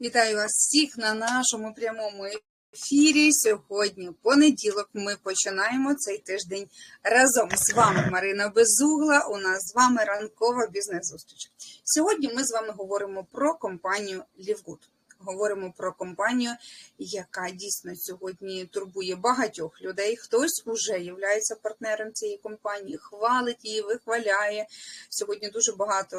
Вітаю вас всіх на нашому прямому ефірі. Сьогодні понеділок. Ми починаємо цей тиждень разом з вами. Марина Безугла. У нас з вами ранкова бізнес-зустріч. Сьогодні ми з вами говоримо про компанію Лівгуд. Говоримо про компанію, яка дійсно сьогодні турбує багатьох людей. Хтось уже є партнером цієї компанії, хвалить її, вихваляє. Сьогодні дуже багато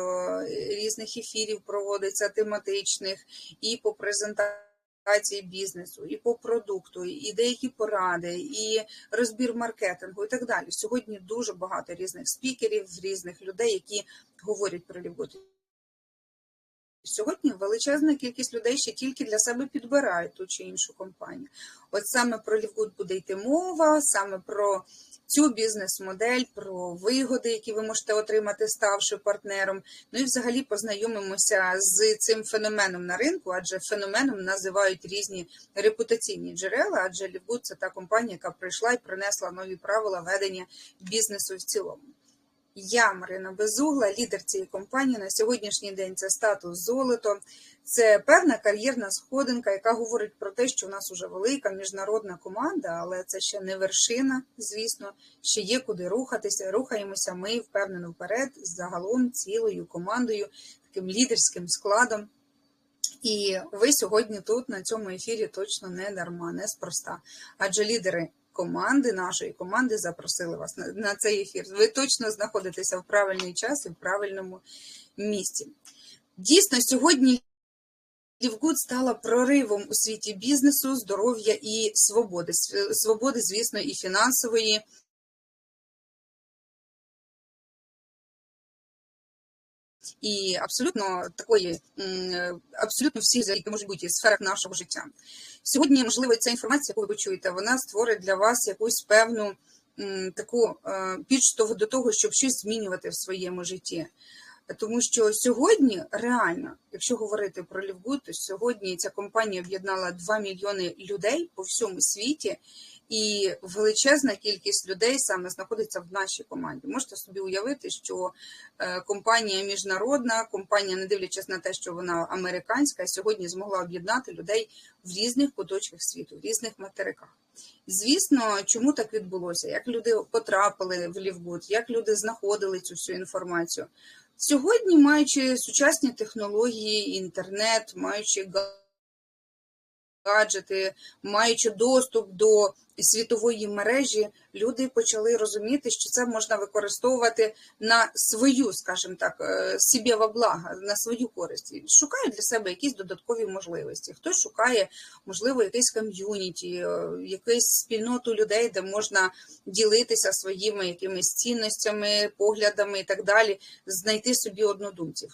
різних ефірів проводиться тематичних і по презентації бізнесу, і по продукту, і деякі поради, і розбір маркетингу, і так далі. Сьогодні дуже багато різних спікерів, різних людей, які говорять про Лівгуд. Сьогодні величезна кількість людей ще тільки для себе підбирають ту чи іншу компанію. От саме про Лівгуд буде йти мова, саме про цю бізнес-модель, про вигоди, які ви можете отримати, ставши партнером. Ну і взагалі познайомимося з цим феноменом на ринку, адже феноменом називають різні репутаційні джерела, адже Лівгуд це та компанія, яка прийшла і принесла нові правила ведення бізнесу в цілому. Я Марина Безугла, лідер цієї компанії. На сьогоднішній день це статус золото. Це певна кар'єрна сходинка, яка говорить про те, що у нас вже велика міжнародна команда, але це ще не вершина, звісно, ще є куди рухатися. Рухаємося ми впевнено вперед з загалом цілою командою, таким лідерським складом. І ви сьогодні тут на цьому ефірі точно не дарма, неспроста. Адже лідери команди нашої команди запросили вас на, на цей ефір. Ви точно знаходитеся в правильний час і в правильному місці. Дійсно, сьогодні Лівгуд стала проривом у світі бізнесу, здоров'я і свободи. Свободи, звісно, і фінансової. І абсолютно такої, абсолютно всі, які можуть бути сферах нашого життя. Сьогодні, можливо, ця інформація, яку ви почуєте, вона створить для вас якусь певну таку е, підштовх до того, щоб щось змінювати в своєму житті. Тому що сьогодні реально, якщо говорити про Лівгуд, то сьогодні ця компанія об'єднала 2 мільйони людей по всьому світі, і величезна кількість людей саме знаходиться в нашій команді. Можете собі уявити, що е, компанія міжнародна, компанія, не дивлячись на те, що вона американська, сьогодні змогла об'єднати людей в різних куточках світу, в різних материках. Звісно, чому так відбулося? Як люди потрапили в Лівгуд, як люди знаходили цю всю інформацію? Сьогодні, маючи сучасні технології, інтернет, маючи гаджети, маючи доступ до світової мережі, люди почали розуміти, що це можна використовувати на свою, скажімо так, е, собі во благо, на свою користь. Шукають для себе якісь додаткові можливості. Хтось шукає, можливо, якийсь ком'юніті, е, якусь спільноту людей, де можна ділитися своїми якимись цінностями, поглядами і так далі, знайти собі однодумців.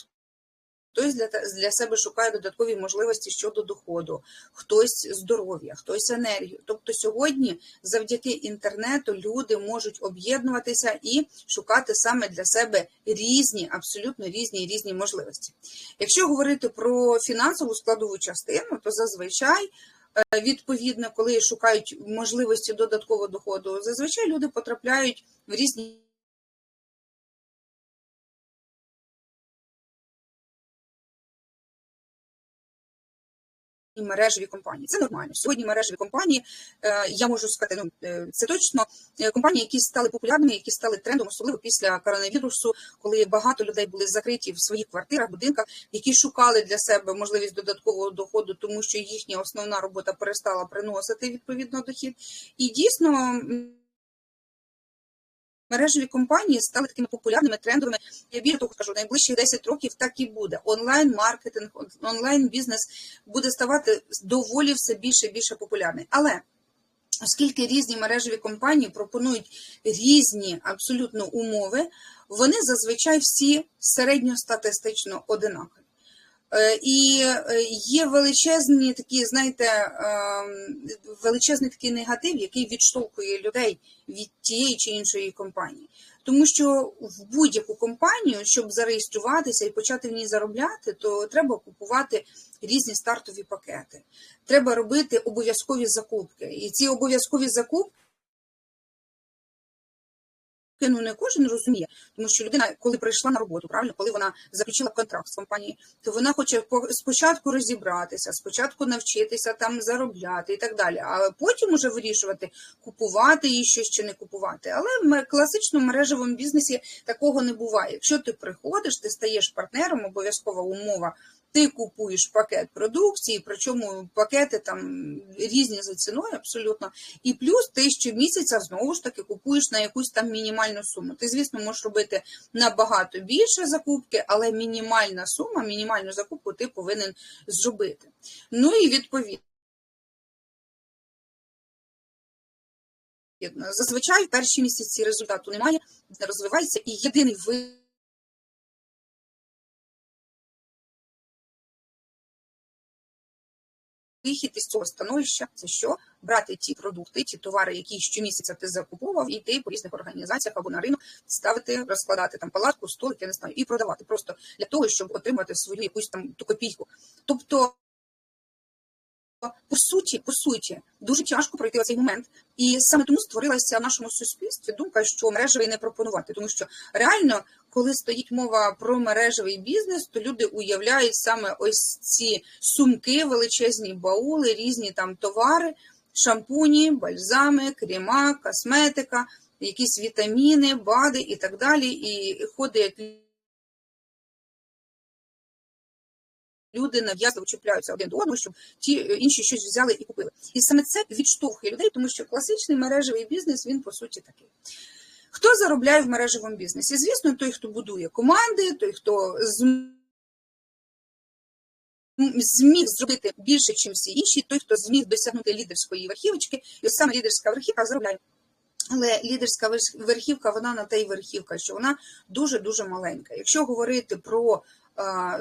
Хтось для для себе шукає додаткові можливості щодо доходу, хтось здоров'я, хтось енергію. Тобто сьогодні, завдяки інтернету, люди можуть об'єднуватися і шукати саме для себе різні, абсолютно різні різні можливості. Якщо говорити про фінансову складову частину, то зазвичай. Е, відповідно, коли шукають можливості додаткового доходу, зазвичай люди потрапляють в різні мережеві компанії. Це нормально. Сьогодні мережеві компанії, е, я можу сказати, ну е, це точно е, компанії, які стали популярними, які стали трендом, особливо після коронавірусу, коли багато людей були закриті в своїх квартирах, будинках, які шукали для себе можливість додаткового доходу, тому що їхня основна робота перестала приносити відповідно дохід. І дійсно мережеві компанії стали такими популярними трендовими. Я більше того скажу, найближчі 10 років так і буде. Онлайн-маркетинг, онлайн-бізнес буде ставати доволі все більше і більше популярний. Але оскільки різні мережеві компанії пропонують різні абсолютно умови, вони зазвичай всі середньостатистично одинакові. Е, і е, є величезні такі, знаєте, ем, величезний такий негатив, який відштовхує людей від тієї чи іншої компанії. Тому що в будь-яку компанію, щоб зареєструватися і почати в ній заробляти, то треба купувати різні стартові пакети. Треба робити обов'язкові закупки. І ці обов'язкові закупки ну не кожен розуміє, тому що людина, коли прийшла на роботу, правильно, коли вона заключила контракт з компанією, то вона хоче по- спочатку розібратися, спочатку навчитися там заробляти і так далі, а потім уже вирішувати, купувати її щось чи не купувати. Але в класичному мережевому бізнесі такого не буває. Якщо ти приходиш, ти стаєш партнером, обов'язкова умова. Ти купуєш пакет продукції, причому пакети там різні за ціною абсолютно. І плюс ти щомісяця знову ж таки купуєш на якусь там мінімальну суму. Ти, звісно, можеш робити набагато більше закупки, але мінімальна сума, мінімальну закупку ти повинен зробити. Ну і відповідно. Зазвичай в перші місяці результату немає, не розвивається, і єдиний ви. Вихід із цього становища це що? Брати ті продукти, ті товари, які щомісяця ти закуповував, і йти по різних організаціях або на ринок, ставити, розкладати там палатку, столик, я не знаю, і продавати просто для того, щоб отримати свою якусь там ту копійку. Тобто, по суті, по суті, дуже тяжко пройти оцей момент, і саме тому створилася в нашому суспільстві думка, що мережевий не пропонувати, тому що реально, коли стоїть мова про мережевий бізнес, то люди уявляють саме ось ці сумки, величезні баули, різні там товари, шампуні, бальзами, крема, косметика, якісь вітаміни, БАДи і так далі. І ходить люди нав'язливо чіпляються один до одного, щоб ті е, інші щось взяли і купили. І саме це відштовхує людей, тому що класичний мережевий бізнес він по суті такий. Хто заробляє в мережевому бізнесі? Звісно, той, хто будує команди, той, хто зміг зробити більше, ніж всі інші, той, хто зміг досягнути лідерської верхівочки, і саме лідерська верхівка заробляє. Але лідерська верхівка, вона на те й верхівка, що вона дуже-дуже маленька. Якщо говорити про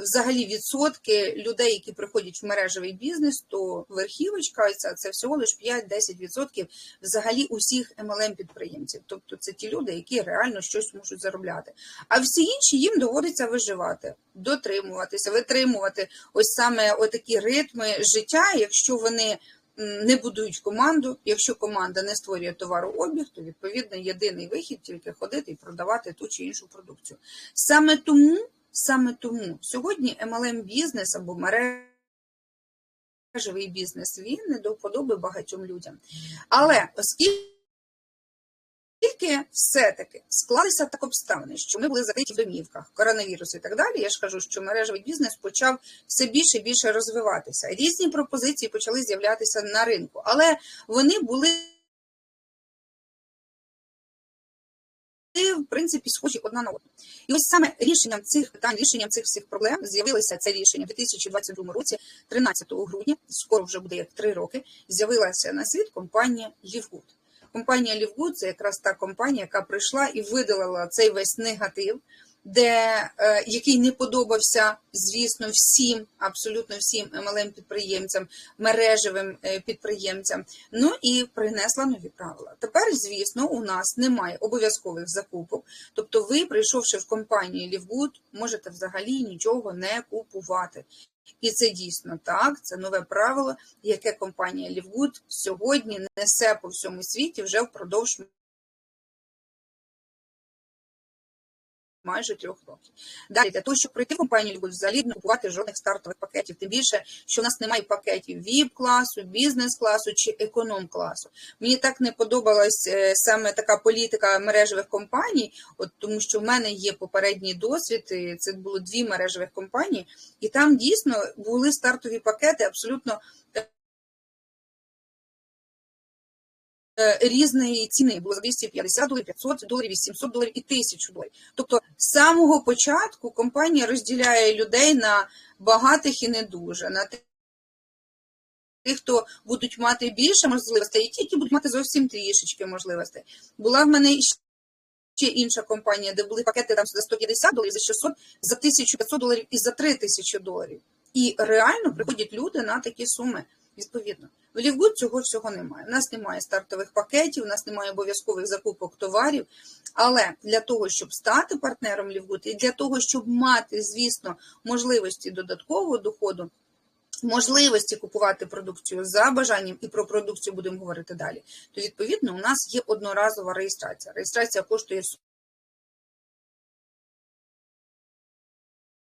взагалі відсотки людей, які приходять в мережевий бізнес, то верхівочка це, це всього лише 5-10% взагалі усіх MLM підприємців. Тобто це ті люди, які реально щось можуть заробляти. А всі інші їм доводиться виживати, дотримуватися, витримувати ось саме отакі ритми життя, якщо вони не будують команду. Якщо команда не створює товарообіг, то відповідно єдиний вихід тільки ходити і продавати ту чи іншу продукцію. Саме тому, саме тому сьогодні MLM бізнес або мережевий бізнес він не до вподоби багатьом людям. Але оскільки Тільки все-таки склалися так обставини, що ми були закриті в домівках, коронавірус і так далі. Я ж кажу, що мережевий бізнес почав все більше і більше розвиватися. Різні пропозиції почали з'являтися на ринку, але вони були в принципі схожі одна на одну. І ось саме рішенням цих питань, рішенням цих всіх проблем з'явилося це рішення в 2022 році, 13 грудня, скоро вже буде як три роки. З'явилася на світ компанія Лівгуд. Компанія Лівгуд це якраз та компанія, яка прийшла і видалила цей весь негатив, де е, який не подобався, звісно, всім, абсолютно всім MLM підприємцям, мережевим е, підприємцям. Ну і принесла нові правила. Тепер, звісно, у нас немає обов'язкових закупок. Тобто, ви, прийшовши в компанію Лівгуд, можете взагалі нічого не купувати. І це дійсно так. Це нове правило, яке компанія Лівгуд сьогодні несе по всьому світі вже впродовж майже трьох років. Далі для того, щоб пройти компанію Лівгуд, взагалі не купувати жодних стартових пакетів. Тим більше, що в нас немає пакетів віп класу, бізнес класу чи економ класу. Мені так не подобалась е, саме така політика мережевих компаній, от тому що в мене є попередній досвід. і Це було дві мережевих компанії, і там дійсно були стартові пакети абсолютно. Різної ціни було за 250 доларів, 500 доларів, 800 доларів і 1000 доларів. Тобто з самого початку компанія розділяє людей на багатих і не дуже, на тих, хто будуть мати більше можливостей, і ті, які будуть мати зовсім трішечки можливостей. Була в мене ще інша компанія, де були пакети там за 150 доларів, за 600, за 1500 доларів і за 3000 доларів. І реально приходять люди на такі суми. Відповідно, в Лівгуд цього всього немає. У нас немає стартових пакетів, у нас немає обов'язкових закупок товарів. Але для того, щоб стати партнером Лівгуд, і для того, щоб мати, звісно, можливості додаткового доходу, можливості купувати продукцію за бажанням, і про продукцію будемо говорити далі, то відповідно у нас є одноразова реєстрація. Реєстрація коштує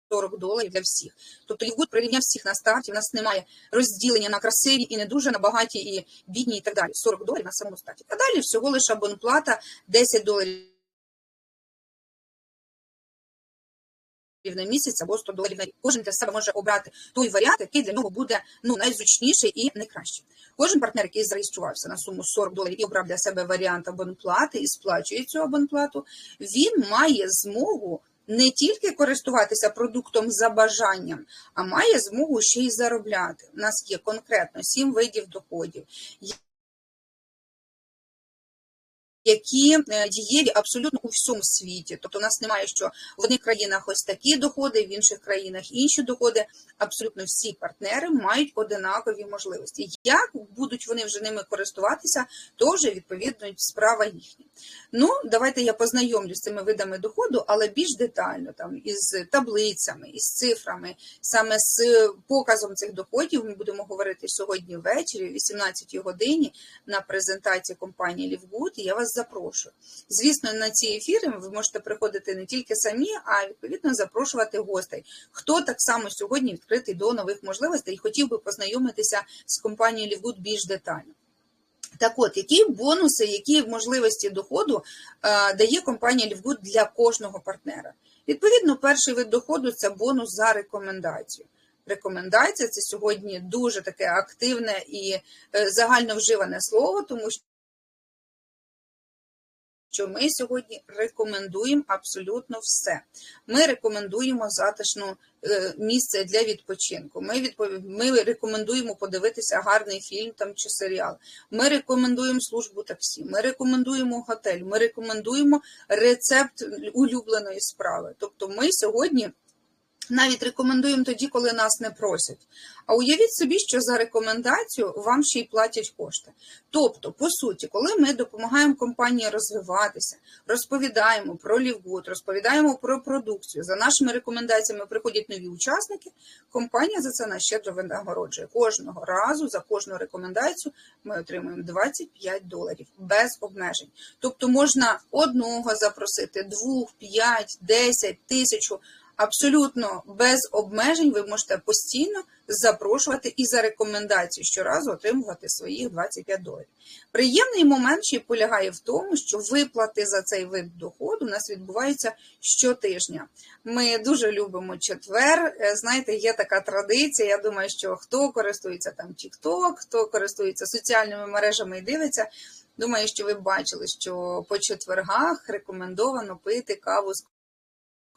40 доларів для всіх. Тобто Лівгуд прирівняв всіх на старті. У нас немає розділення на красиві і не дуже на багаті і бідні, і так далі. 40 доларів на самому старті. А далі всього лише абонплата 10 доларів. На місяць або 100 доларів на рік. Кожен для себе може обрати той варіант, який для нього буде ну найзручніший і найкращий. Кожен партнер, який зареєструвався на суму 40 доларів і обрав для себе варіант абонплати і сплачує цю абонплату, він має змогу не тільки користуватися продуктом за бажанням, а має змогу ще й заробляти. У нас є конкретно сім видів доходів. Які е, дієві абсолютно у всьому світі, тобто у нас немає, що в одних країнах ось такі доходи, в інших країнах інші доходи. Абсолютно всі партнери мають одинакові можливості. Як будуть вони вже ними користуватися, то вже відповідно справа їхня. Ну, давайте я познайомлю з цими видами доходу, але більш детально там із таблицями, із цифрами, саме з показом цих доходів. Ми будемо говорити сьогодні ввечері, о 18 годині, на презентації компанії Лівгуд. Я вас запрошую. Звісно, на ці ефіри ви можете приходити не тільки самі, а відповідно запрошувати гостей. Хто так само сьогодні відкритий до нових можливостей і хотів би познайомитися з компанією Лівгуд більш детально. Так от, які бонуси, які можливості доходу е, дає компанія Лівгуд для кожного партнера? Відповідно, перший вид доходу це бонус за рекомендацію. Рекомендація це сьогодні дуже таке активне і е, загально вживане слово, тому що ми сьогодні рекомендуємо абсолютно все. Ми рекомендуємо затишне місце для відпочинку. Ми відпов... ми рекомендуємо подивитися гарний фільм там чи серіал. Ми рекомендуємо службу таксі, ми рекомендуємо готель, ми рекомендуємо рецепт улюбленої справи. Тобто, ми сьогодні. Навіть рекомендуємо тоді, коли нас не просять. А уявіть собі, що за рекомендацію вам ще й платять кошти. Тобто, по суті, коли ми допомагаємо компанії розвиватися, розповідаємо про лівгуд, розповідаємо про продукцію, за нашими рекомендаціями приходять нові учасники, компанія за це нас щедро винагороджує. Кожного разу за кожну рекомендацію ми отримуємо 25 доларів без обмежень. Тобто можна одного запросити, двох, п'ять, десять, тисячу. Абсолютно без обмежень ви можете постійно запрошувати і за рекомендацію щоразу отримувати своїх 25 доларів. Приємний момент ще полягає в тому, що виплати за цей вид доходу у нас відбуваються щотижня. Ми дуже любимо четвер. Знаєте, є така традиція. Я думаю, що хто користується там TikTok, хто користується соціальними мережами і дивиться. Думаю, що ви бачили, що по четвергах рекомендовано пити каву з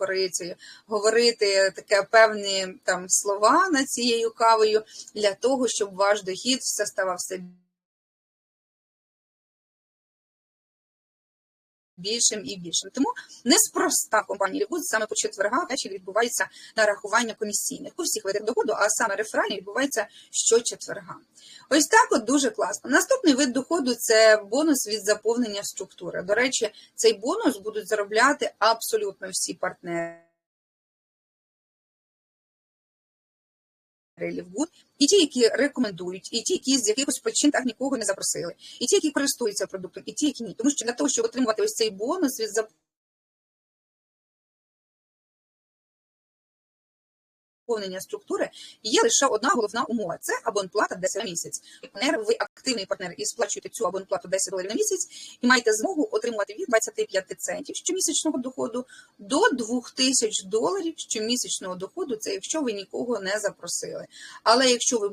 корицею, говорити таке певні там слова над цією кавою для того, щоб ваш дохід все ставав все більшим і більшим. Тому неспроста компанія Лібуд саме по четвергах ввечері відбувається нарахування комісійних у всіх видах доходу, а саме реферальні відбувається щочетверга. Ось так от дуже класно. Наступний вид доходу це бонус від заповнення структури. До речі, цей бонус будуть заробляти абсолютно всі партнери. Лівгуд, і ті, які рекомендують, і ті, які з якихось причин так нікого не запросили, і ті, які користуються продуктом, і ті, які ні. Тому що для того, щоб отримувати ось цей бонус від заповнення структури, є лише одна головна умова: це абонплата 10 на місяць. Партнер, ви активний партнер і сплачуєте цю абонплату 10 доларів на місяць, і маєте змогу отримувати від 25 центів щомісячного доходу до 2000 доларів щомісячного доходу. Це якщо ви нікого не запросили. Але якщо ви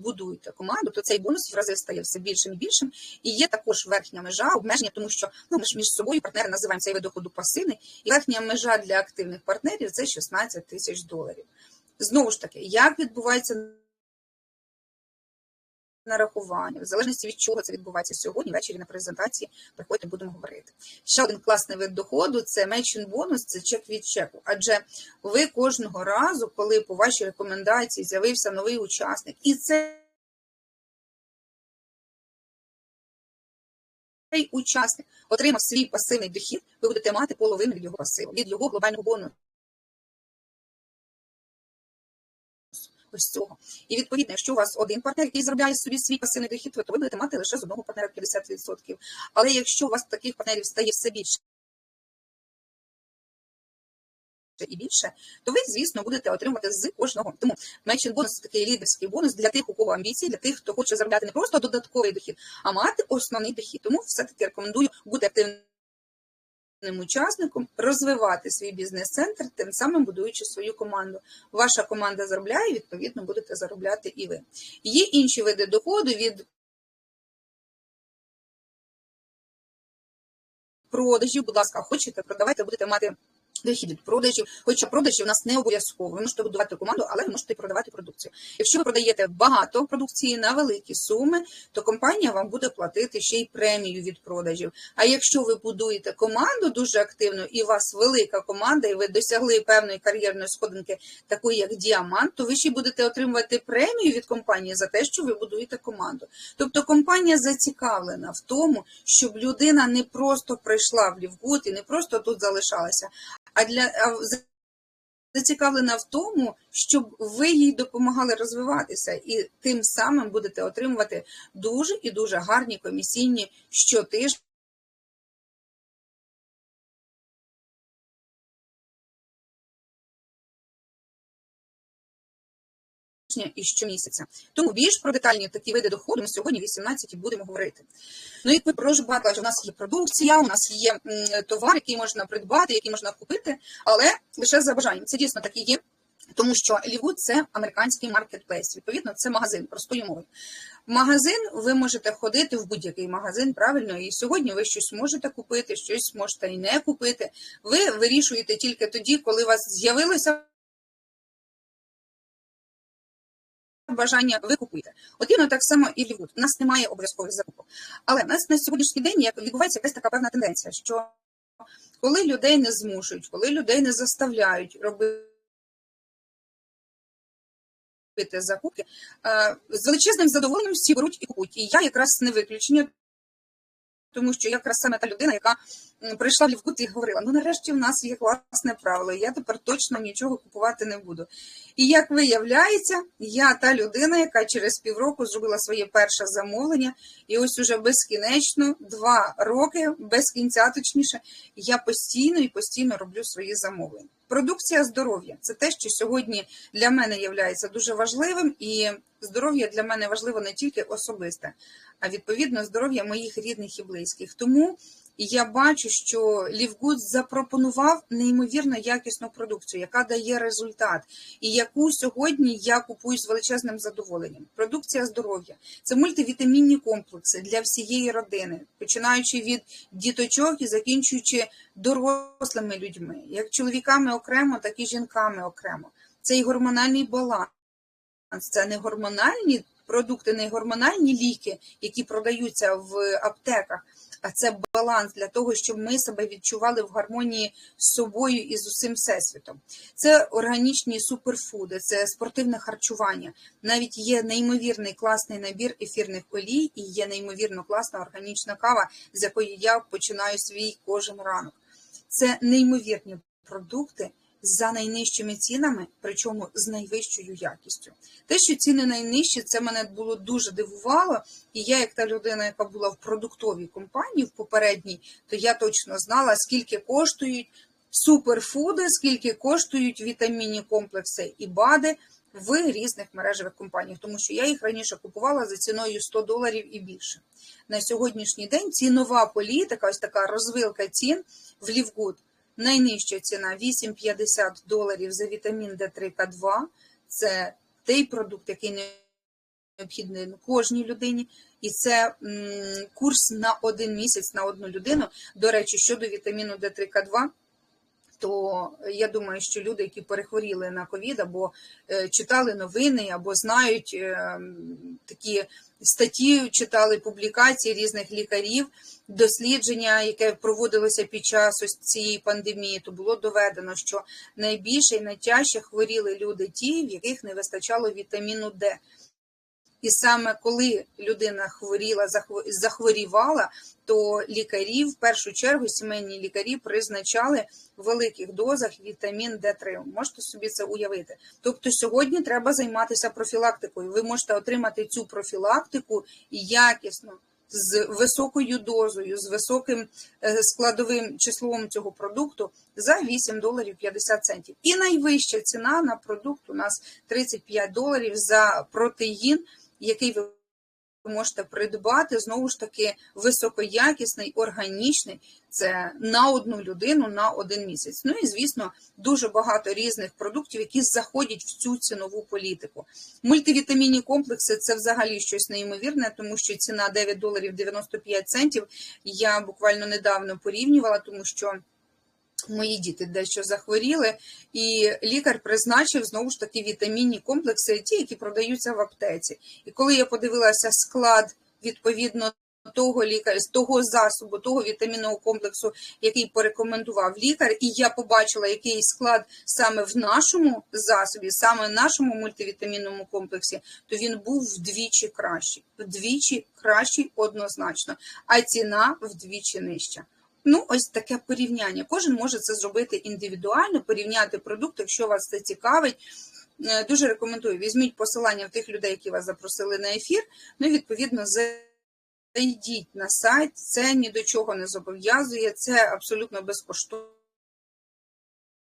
будуєте команду, то цей бонус в рази стає все більшим і більшим. І є також верхня межа обмеження, тому що ну, ми ж між собою партнери називаємо цей вид доходу пасивний, і верхня межа для активних партнерів це 16 тисяч доларів. Знову ж таки, як відбувається нарахування, в залежності від чого це відбувається сьогодні, ввечері на презентації, приходьте, будемо говорити. Ще один класний вид доходу це меншин бонус, це чек від чеку. Адже ви кожного разу, коли по вашій рекомендації з'явився новий учасник, і це цей учасник отримав свій пасивний дохід, ви будете мати половину від його пасиву, від його глобального бонусу. Ось цього. І відповідно, якщо у вас один партнер, який заробляє собі свій пасивний дохід, то ви будете мати лише з одного партнера 50%. Але якщо у вас таких партнерів стає все більше, і більше, то ви, звісно, будете отримувати з кожного. Тому меншин бонус такий лідерський бонус для тих, у кого амбіції, для тих, хто хоче заробляти не просто додатковий дохід, а мати основний дохід. Тому все-таки рекомендую бути активним учасником, розвивати свій бізнес-центр, тим самим будуючи свою команду. Ваша команда заробляє, відповідно, будете заробляти і ви. Є інші види доходу від продажів, будь ласка, хочете, продавайте, будете мати дохід від продажів. Хоча продажі в нас не обов'язково. Ви можете будувати команду, але ви можете продавати продукцію. Якщо ви продаєте багато продукції на великі суми, то компанія вам буде платити ще й премію від продажів. А якщо ви будуєте команду дуже активно, і у вас велика команда, і ви досягли певної кар'єрної сходинки, такої як діамант, то ви ще будете отримувати премію від компанії за те, що ви будуєте команду. Тобто компанія зацікавлена в тому, щоб людина не просто прийшла в Лівгуд і не просто тут залишалася, а для зацікавлена в тому, щоб ви їй допомагали розвиватися, і тим самим будете отримувати дуже і дуже гарні комісійні щотижня. І щомісяця. Тому більш про детальні такі види доходу ми сьогодні 18 будемо говорити. Ну і ви прошу багато, у нас є продукція, у нас є товар, який можна придбати, який можна купити, але лише за бажанням. Це дійсно так і є. Тому що Лівуд це американський маркетплейс. Відповідно, це магазин простою мовою. Магазин ви можете ходити в будь-який магазин, правильно, і сьогодні ви щось можете купити, щось можете і не купити. Ви вирішуєте тільки тоді, коли у вас з'явилося бажання ви купуєте. От так само і Лівуд. У нас немає обов'язкових закупок. Але в нас на сьогоднішній день як відбувається якась така певна тенденція, що коли людей не змушують, коли людей не заставляють робити закупки, з величезним задоволенням всі беруть і купують. І я якраз не виключення. Тому що я якраз саме та людина, яка прийшла в Лівкут і говорила: ну нарешті в нас є класне правило, я тепер точно нічого купувати не буду. І як виявляється, я та людина, яка через півроку зробила своє перше замовлення, і ось уже безкінечно, два роки, без кінця, точніше, я постійно і постійно роблю свої замовлення. Продукція здоров'я це те, що сьогодні для мене є дуже важливим, і здоров'я для мене важливо не тільки особисте, а відповідно здоров'я моїх рідних і близьких. Тому я бачу, що Лівгуд запропонував неймовірно якісну продукцію, яка дає результат, і яку сьогодні я купую з величезним задоволенням. Продукція здоров'я це мультивітамінні комплекси для всієї родини, починаючи від діточок і закінчуючи дорослими людьми, як чоловіками окремо, так і жінками окремо. Це і гормональний баланс, це не гормональні продукти, не гормональні ліки, які продаються в аптеках. А це баланс для того, щоб ми себе відчували в гармонії з собою і з усім всесвітом. Це органічні суперфуди, це спортивне харчування. Навіть є неймовірний класний набір ефірних олій і є неймовірно класна органічна кава, з якої я починаю свій кожен ранок. Це неймовірні продукти, за найнижчими цінами, причому з найвищою якістю. Те, що ціни найнижчі, це мене було дуже дивувало. І я, як та людина, яка була в продуктовій компанії в попередній, то я точно знала, скільки коштують суперфуди, скільки коштують вітамінні комплекси і БАДи в різних мережевих компаніях, тому що я їх раніше купувала за ціною 100 доларів і більше. На сьогоднішній день цінова політика, ось така розвилка цін в Лівгуд – Найнижча ціна 8,50 доларів за вітамін D3К2. Це той продукт, який необхідний кожній людині. І це курс на один місяць на одну людину. До речі, щодо вітаміну D3К2, то я думаю, що люди, які перехворіли на ковід, або е, читали новини, або знають е, такі статті, читали публікації різних лікарів, дослідження, яке проводилося під час ось цієї пандемії, то було доведено, що найбільше і найтяжче хворіли люди, ті, в яких не вистачало вітаміну Д. І саме коли людина хворіла, захворівала, то лікарі, в першу чергу, сімейні лікарі призначали в великих дозах вітамін Д3. Можете собі це уявити. Тобто сьогодні треба займатися профілактикою. Ви можете отримати цю профілактику якісно з високою дозою, з високим е, складовим числом цього продукту за 8 доларів 50 центів. І найвища ціна на продукт у нас 35 доларів за протеїн, який ви можете придбати знову ж таки високоякісний, органічний. Це на одну людину на один місяць. Ну і звісно, дуже багато різних продуктів, які заходять в цю цінову політику. Мультивітамінні комплекси це взагалі щось неймовірне, тому що ціна 9 доларів 95 центів. Я буквально недавно порівнювала, тому що. Мої діти дещо захворіли, і лікар призначив знову ж таки вітамінні комплекси, ті, які продаються в аптеці. І коли я подивилася склад відповідно того лікаря, того засобу, того вітамінного комплексу, який порекомендував лікар, і я побачила, який склад саме в нашому засобі, саме в нашому мультивітамінному комплексі, то він був вдвічі кращий, вдвічі кращий однозначно, а ціна вдвічі нижча. Ну, ось таке порівняння. Кожен може це зробити індивідуально, порівняти продукт, якщо вас це цікавить. Е, Дуже рекомендую. Візьміть посилання в тих людей, які вас запросили на ефір. Ну і відповідно зайдіть на сайт. Це ні до чого не зобов'язує, це абсолютно безкоштовно.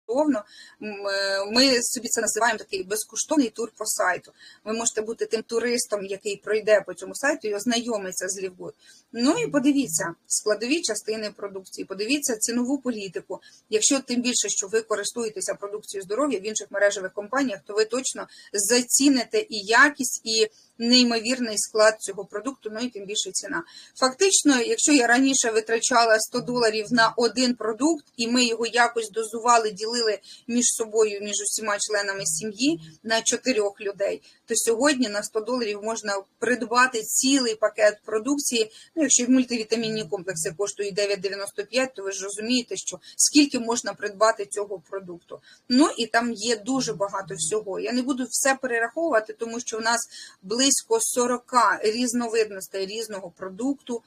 М, е, Ми собі це називаємо такий безкоштовний тур по сайту. Ви можете бути тим туристом, який пройде по цьому сайту і ознайомиться з Лівгуд. Ну і подивіться складові частини продукції, подивіться цінову політику. Якщо тим більше, що ви користуєтеся продукцією здоров'я в інших мережевих компаніях, то ви точно заціните і якість, і неймовірний склад цього продукту, ну і тим більше ціна. Фактично, якщо я раніше витрачала 100 доларів на один продукт, і ми його якось дозували, ділили між собою, між усіма членами сім'ї на чотирьох людей, то сьогодні на 100 доларів можна придбати цілий пакет продукції. Ну, якщо мультивітамінні комплекси коштують 9,95, то ви ж розумієте, що скільки можна придбати цього продукту. Ну і там є дуже багато всього. Я не буду все перераховувати, тому що в нас близько 40 різновидностей різного продукту.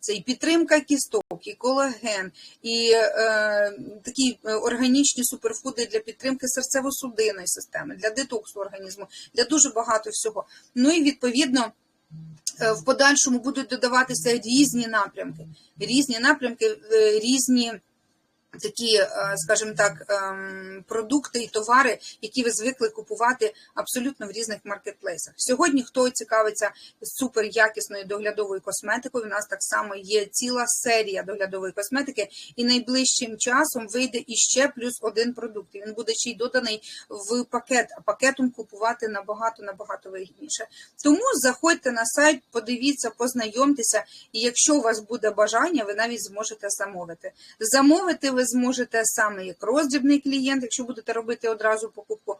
Це і підтримка кісток, і колаген, і е, такі е, органічні суперфуди для підтримки серцево-судинної системи, для детоксу організму, для дуже багато всього. Ну і відповідно. е, В подальшому будуть додаватися різні напрямки, різні напрямки, е, різні такі, е, скажімо так, ем, продукти і товари, які ви звикли купувати абсолютно в різних маркетплейсах. Сьогодні хто цікавиться супер якісною доглядовою косметикою, у нас так само є ціла серія доглядової косметики, і найближчим часом вийде іще плюс один продукт. І він буде ще й доданий в пакет, а пакетом купувати набагато набагато вигідніше. Тому заходьте на сайт, подивіться, познайомтеся, і якщо у вас буде бажання, ви навіть зможете замовити. Замовити ви зможете саме як роздрібний клієнт, якщо будете робити одразу покупку,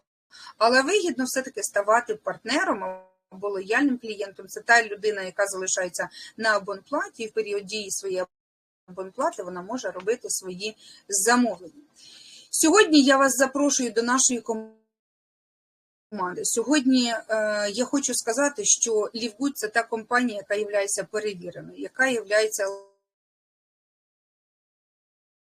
але вигідно все-таки ставати партнером або лояльним клієнтом. Це та людина, яка залишається на абонплаті, і в період дії своєї абонплати вона може робити свої замовлення. Сьогодні я вас запрошую до нашої команди. Сьогодні е, я хочу сказати, що Лівгуд це та компанія, яка є перевіреною, яка є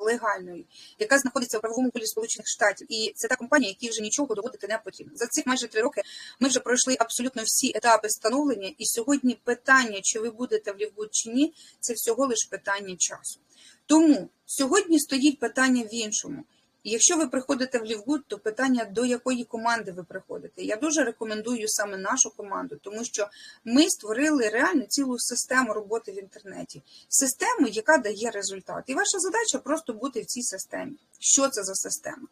легальною, яка знаходиться в правовому полі Сполучених Штатів, і це та компанія, якій вже нічого доводити не потрібно. За цих майже три роки ми вже пройшли абсолютно всі етапи становлення, і сьогодні питання, чи ви будете в Лівгуд чи ні, це всього лише питання часу. Тому сьогодні стоїть питання в іншому. Якщо ви приходите в Лівгуд, то питання до якої команди ви приходите. Я дуже рекомендую саме нашу команду, тому що ми створили реально цілу систему роботи в інтернеті, систему, яка дає результат. І ваша задача просто бути в цій системі. Що це за система?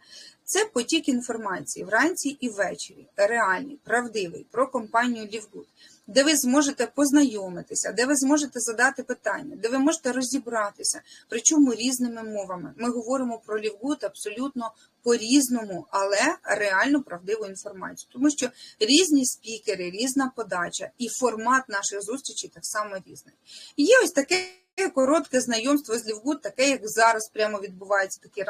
Це потік інформації вранці і ввечері, реальний, правдивий про компанію Лівгуд, де ви зможете познайомитися, де ви зможете задати питання, де ви можете розібратися, причому різними мовами. Ми говоримо про Лівгуд абсолютно по-різному, але реально правдиву інформацію, тому що різні спікери, різна подача і формат наших зустрічей так само різний. Є ось таке коротке знайомство з Лівгуд, таке, як зараз прямо відбувається такі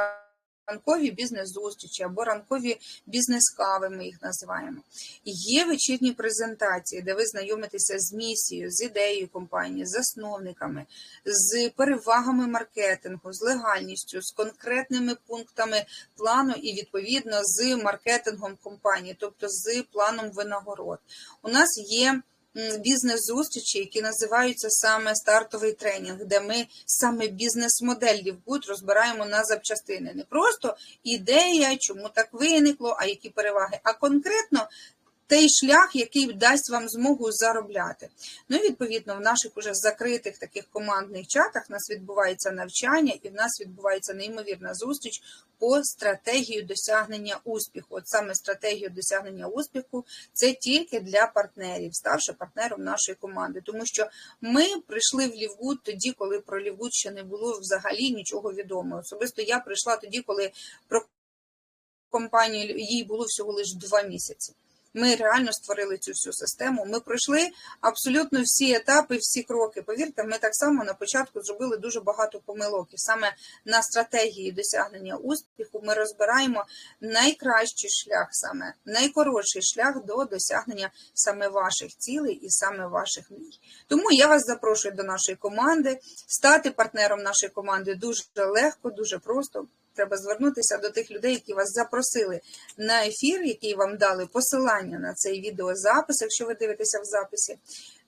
ранкові бізнес-зустрічі або ранкові бізнес-кави, ми їх називаємо. Є вечірні презентації, де ви знайомитеся з місією, з ідеєю компанії, з засновниками, з перевагами маркетингу, з легальністю, з конкретними пунктами плану і відповідно з маркетингом компанії, тобто з планом винагород. У нас є бізнес-зустрічі, які називаються саме стартовий тренінг, де ми саме бізнес-модель Лівгуд розбираємо на запчастини. Не просто ідея, чому так виникло, а які переваги, а конкретно той шлях, який дасть вам змогу заробляти. Ну і відповідно в наших уже закритих таких командних чатах у нас відбувається навчання, і в нас відбувається неймовірна зустріч по стратегії досягнення успіху. От саме стратегію досягнення успіху це тільки для партнерів, ставши партнером нашої команди. Тому що ми прийшли в Лівгуд тоді, коли про Лівгуд ще не було взагалі нічого відомо. Особисто я прийшла тоді, коли про компанію їй було всього лише два місяці. Ми реально створили цю всю систему. Ми пройшли абсолютно всі етапи, всі кроки. Повірте, ми так само на початку зробили дуже багато помилок. І саме на стратегії досягнення успіху ми розбираємо найкращий шлях, саме найкоротший шлях до досягнення саме ваших цілей і саме ваших мрій. Тому я вас запрошую до нашої команди. Стати партнером нашої команди дуже легко, дуже просто треба звернутися до тих людей, які вас запросили на ефір, які вам дали посилання на цей відеозапис, якщо ви дивитеся в записі.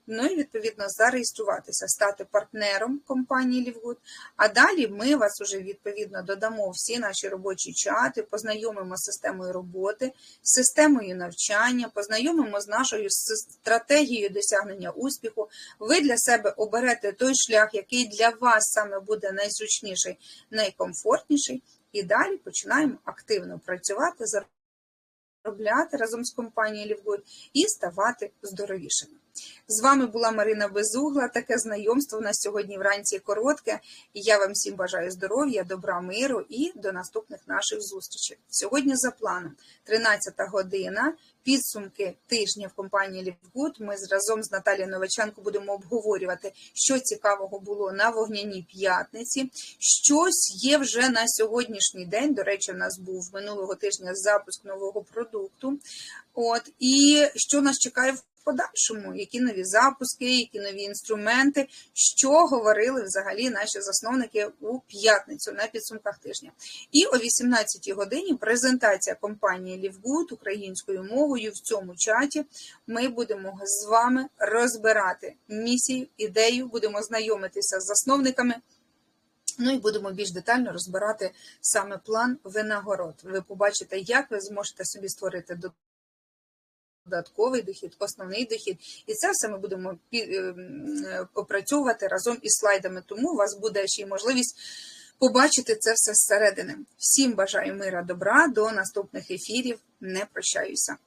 Ну і відповідно зареєструватися, стати партнером компанії Лівгуд. А далі ми вас уже відповідно додамо всі наші робочі чати, познайомимо з системою роботи, з системою навчання, познайомимо з нашою стратегією досягнення успіху. Ви для себе оберете той шлях, який для вас саме буде найзручніший, найкомфортніший. І далі починаємо активно працювати, заробляти разом з компанією Лівгуд і ставати здоровішими. З вами була Марина Безугла. Таке знайомство у нас сьогодні вранці коротке. І я вам всім бажаю здоров'я, добра, миру і до наступних наших зустрічей. Сьогодні за планом 13 година. Підсумки тижня в компанії Лівгуд. Ми разом з Наталією Новаченко будемо обговорювати, що цікавого було на вогняній п'ятниці. Щось є вже на сьогоднішній день. До речі, у нас був минулого тижня запуск нового продукту. От і що нас чекає в подальшому, які нові запуски, які нові інструменти, що говорили взагалі наші засновники у п'ятницю на підсумках тижня. І о 18-й годині презентація компанії Лівгуд українською мовою в цьому чаті. Ми будемо з вами розбирати місію, ідею, будемо знайомитися з засновниками. Ну і будемо більш детально розбирати саме план винагород. Ви побачите, як ви зможете собі створити додатковий дохід, основний дохід. І це все ми будемо опрацьовувати разом із слайдами. Тому у вас буде ще й можливість побачити це все зсередини. Всім бажаю мира, добра, до наступних ефірів. Не прощаюся.